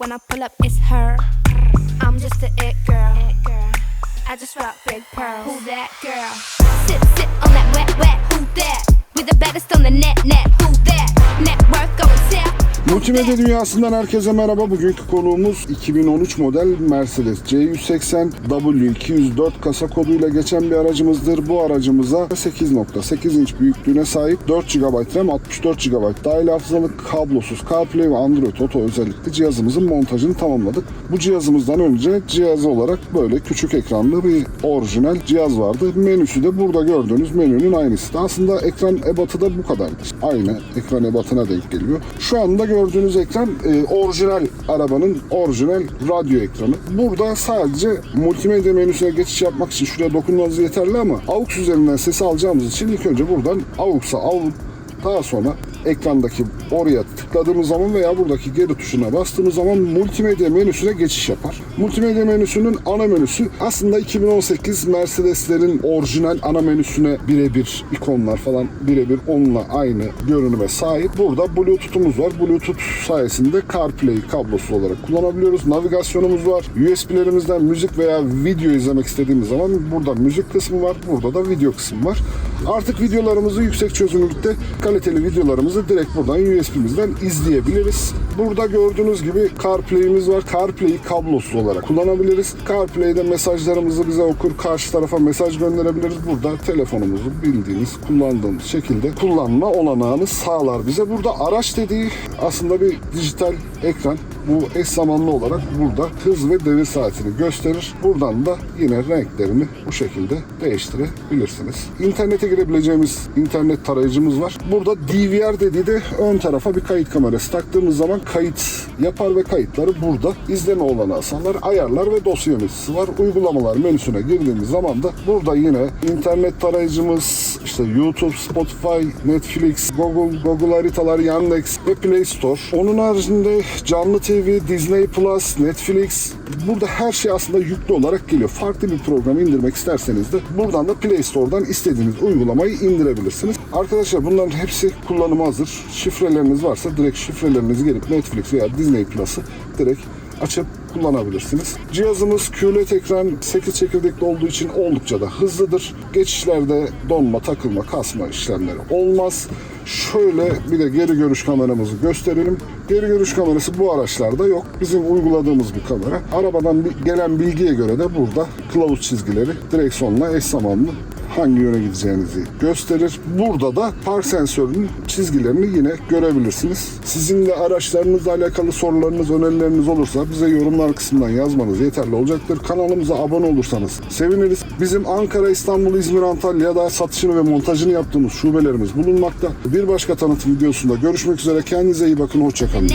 When I pull up, it's her. I'm just a it girl. I just rock big pearls. Who that girl? Sit, sit on that wet, wet. Who that? With the baddest on the net, net. Multimedya dünyasından herkese merhaba. Bugünkü konuğumuz 2013 model Mercedes C180 W204 kasa koduyla geçen bir aracımızdır. Bu aracımıza 8.8 inç büyüklüğüne sahip 4 GB RAM, 64 GB dahil hafızalı kablosuz CarPlay ve Android Auto özellikli cihazımızın montajını tamamladık. Bu cihazımızdan önce cihaz olarak böyle küçük ekranlı bir orijinal cihaz vardı. Menüsü de burada gördüğünüz menünün aynısı. Aslında ekran ebatı da bu kadar. Aynı ekran ebatına denk geliyor. Şu anda gördüğünüz ekran e, orijinal arabanın orijinal radyo ekranı. Burada sadece multimedya menüsüne geçiş yapmak için şuraya dokunmanız yeterli ama AUX üzerinden sesi alacağımız için ilk önce buradan AUX'a alıp daha sonra ekrandaki oraya tıkladığımız zaman veya buradaki geri tuşuna bastığımız zaman multimedya menüsüne geçiş yapar. Multimedya menüsünün ana menüsü aslında 2018 Mercedeslerin orijinal ana menüsüne birebir ikonlar falan birebir onunla aynı görünüme sahip. Burada Bluetooth'umuz var. Bluetooth sayesinde CarPlay kablosu olarak kullanabiliyoruz. Navigasyonumuz var. USB'lerimizden müzik veya video izlemek istediğimiz zaman burada müzik kısmı var. Burada da video kısmı var. Artık videolarımızı yüksek çözünürlükte kaliteli videolarımızı direkt buradan USB'mizden izleyebiliriz. Burada gördüğünüz gibi CarPlay'imiz var. CarPlay'i kablosuz olarak kullanabiliriz. CarPlay'de mesajlarımızı bize okur, karşı tarafa mesaj gönderebiliriz. Burada telefonumuzu bildiğiniz, kullandığımız şekilde kullanma olanağını sağlar bize. Burada araç dediği aslında bir dijital ekran. Bu eş zamanlı olarak burada hız ve devir saatini gösterir. Buradan da yine renklerini bu şekilde değiştirebilirsiniz. İnternete girebileceğimiz internet tarayıcımız var. Burada DVR dediği de ön tarafa bir kayıt kamerası taktığımız zaman kayıt yapar ve kayıtları burada izleme olanağı sağlar. Ayarlar ve dosya yöneticisi var. Uygulamalar menüsüne girdiğimiz zaman da burada yine internet tarayıcımız, işte YouTube, Spotify, Netflix, Google, Google haritalar, Yandex ve Play Store. Onun haricinde canlı TV, Disney Plus, Netflix burada her şey aslında yüklü olarak geliyor. Farklı bir program indirmek isterseniz de buradan da Play Store'dan istediğiniz uygulamayı indirebilirsiniz. Arkadaşlar bunların hepsi kullanıma hazır. Şifreleriniz varsa direkt şifrelerinizi gelip Netflix veya Disney Plus'ı direkt açıp kullanabilirsiniz. Cihazımız QLED ekran 8 çekirdekli olduğu için oldukça da hızlıdır. Geçişlerde donma, takılma, kasma işlemleri olmaz. Şöyle bir de geri görüş kameramızı gösterelim. Geri görüş kamerası bu araçlarda yok. Bizim uyguladığımız bir kamera. Arabadan gelen bilgiye göre de burada kılavuz çizgileri direksiyonla eş zamanlı hangi yöne gideceğinizi gösterir. Burada da park sensörünün çizgilerini yine görebilirsiniz. Sizin de araçlarınızla alakalı sorularınız, önerileriniz olursa bize yorumlar kısmından yazmanız yeterli olacaktır. Kanalımıza abone olursanız seviniriz. Bizim Ankara, İstanbul, İzmir, Antalya'da satışını ve montajını yaptığımız şubelerimiz bulunmakta. Bir başka tanıtım videosunda görüşmek üzere. Kendinize iyi bakın. Hoşçakalın.